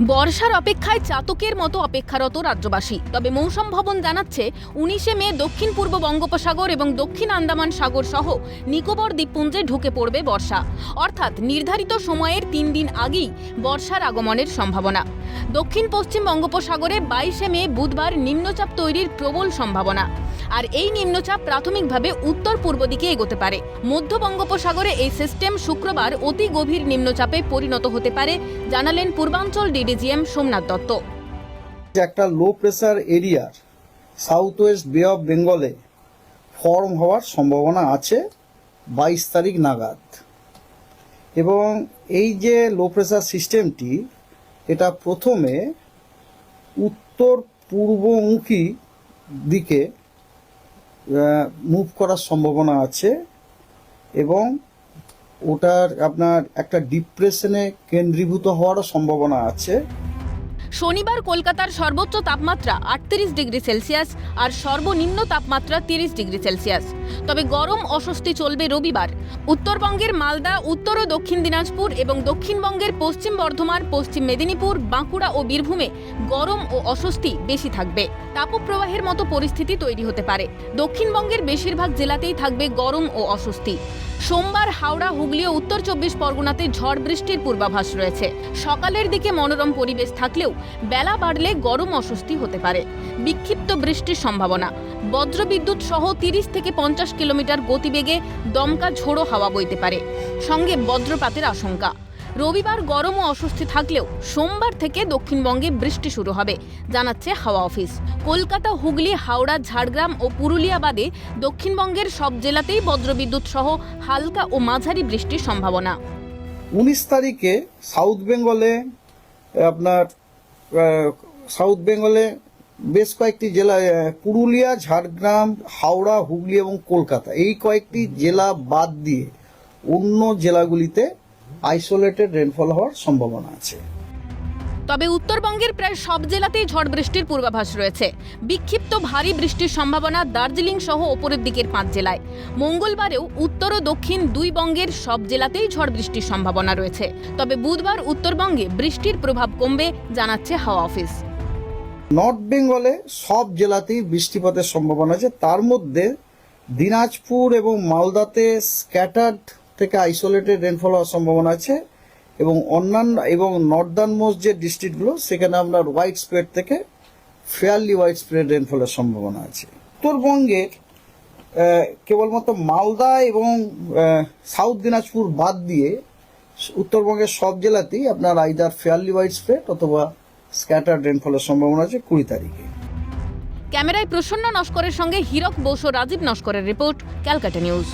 বর্ষার অপেক্ষায় চাতকের মতো অপেক্ষারত রাজ্যবাসী। তবে মৌসুম ভবন জানাচ্ছে, উনিশে মে দক্ষিণ পূর্ব বঙ্গোপসাগর এবং দক্ষিণ আন্দামান সাগর সহ নিকোবর দ্বীপপুঞ্জে ঢুকে পড়বে বর্ষা। অর্থাৎ নির্ধারিত সময়ের তিন দিন আগেই বর্ষার আগমনের সম্ভাবনা। দক্ষিণ পশ্চিম বঙ্গোপসাগরে বাইশে মে বুধবার নিম্নচাপ তৈরির প্রবল সম্ভাবনা। আর এই নিম্নচাপ প্রাথমিকভাবে উত্তর পূর্ব দিকে এগোতে পারে। মধ্য বঙ্গোপসাগরে এই সিস্টেম শুক্রবার অতি গভীর নিম্নচাপে পরিণত হতে পারে, জানালেন পূর্বাঞ্চল ডিডিজিএম সোমনাথ দত্ত। একটা লো প্রেসার এরিয়ার সাউথ ওয়েস্ট বে অফ বেঙ্গলে ফর্ম হওয়ার সম্ভাবনা আছে বাইশ তারিখ নাগাদ। এবং এই যে লো প্রেসার সিস্টেমটি এটা প্রথমে উত্তর পূর্বমুখী দিকে মুভ করার সম্ভাবনা আছে এবং ওটার আপনার একটা ডিপ্রেশনে কেন্দ্রীভূত হওয়ারও সম্ভাবনা আছে। শনিবার কলকাতার সর্বোচ্চ তাপমাত্রা আটত্রিশ ডিগ্রি সেলসিয়াস আর সর্বনিম্ন তাপমাত্রা তিরিশ ডিগ্রি সেলসিয়াস। তবে গরম অস্বস্তি চলবে রবিবার। উত্তরবঙ্গের মালদা, উত্তর ও দক্ষিণ দিনাজপুর এবং দক্ষিণবঙ্গের পশ্চিম বর্ধমান, পশ্চিম মেদিনীপুর, বাঁকুড়া ও বীরভূমে গরম ও অস্বস্তি বেশি থাকবে। তাপপ্রবাহের মতো পরিস্থিতি তৈরি হতে পারে। দক্ষিণবঙ্গের বেশিরভাগ জেলাতেই থাকবে গরম ও অস্বস্তি। সোমবার হাওড়া, হুগলি ও উত্তর চব্বিশ পরগনাতে ঝড় বৃষ্টির পূর্বাভাস রয়েছে। সকালের দিকে মনোরম পরিবেশ থাকলেও বেলা বাড়লে গরম অস্বস্তি হতে পারে। বিক্ষিপ্ত বৃষ্টির সম্ভাবনা। বজ্রবিদ্যুৎ সহ তিরিশ থেকে পঞ্চাশ কিলোমিটার গতিবেগে দমকা ঝোড়ো হাওয়া বইতে পারে। সঙ্গে বজ্রপাতের আশঙ্কা। রবিবার গরম ও অস্বস্তি থাকলেও সোমবার থেকে দক্ষিণবঙ্গে বৃষ্টি শুরু হবে, জানাচ্ছে হাওয়া অফিস। কলকাতা, হুগলি, হাওড়া, ঝাড়গ্রাম ও পুরুলিয়া বাদে দক্ষিণবঙ্গের সব জেলাতেই বজ্রবিদ্যুৎ সহ হালকা ও মাঝারি বৃষ্টির সম্ভাবনা। উনিশ তারিখে সাউথ বেঙ্গলে আপনার সাউথ বেঙ্গলে বেশ কয়েকটি জেলা পুরুলিয়া, ঝাড়গ্রাম, হাওড়া, হুগলি এবং কলকাতা। এই কয়েকটি জেলা বাদ দিয়ে অন্য জেলাগুলিতে আইসোলেটেড রেনফল হওয়ার সম্ভাবনা আছে। তবে উত্তরবঙ্গের প্রায় সব জেলাতেই ঝড় বৃষ্টির পূর্বাভাস রয়েছে। বিক্ষিপ্ত ভারী বৃষ্টির সম্ভাবনা দার্জিলিং সহ ওপরের দিকের পাঁচ জেলায়। মঙ্গলবারেও উত্তর ও দক্ষিণ দুই বঙ্গের সব জেলাতেই ঝড় বৃষ্টির সম্ভাবনা রয়েছে। তবে বুধবার উত্তরবঙ্গে বৃষ্টির প্রভাব কমবে জানাচ্ছে হাওয়া অফিস। নর্থ বেঙ্গলে সব জেলাতেই বৃষ্টিপাতের সম্ভাবনা আছে। তার মধ্যে দিনাজপুর এবং মালদাতে স্ক্যাটার্ড থেকে আইসোলেটেড রেনফল হওয়ার সম্ভাবনা আছে। এবং অন্যান্য এবং নর্দার্ন মোস্ট যে ডিস্ট্রিক্টগুলো, সেখানে আমরা হোয়াইট স্প্রেড থেকে ফেয়ারলি হোয়াইট স্প্রেড রেনফলের সম্ভাবনা আছে। উত্তরবঙ্গের কেবলমাত্র মালদা এবং সাউথ দিনাজপুর বাদ দিয়ে উত্তরবঙ্গের সব জেলাতেই আপনার আইদার ফেয়ারলি হোয়াইট স্প্রেড অথবা স্ক্যাটার রেনফলের সম্ভাবনা আছে কুড়ি তারিখে। ক্যামেরায় প্রসন্ন নস্করের সঙ্গে হীরক বোস, রাজীব নস্করের রিপোর্ট, ক্যালকাটা নিউজ।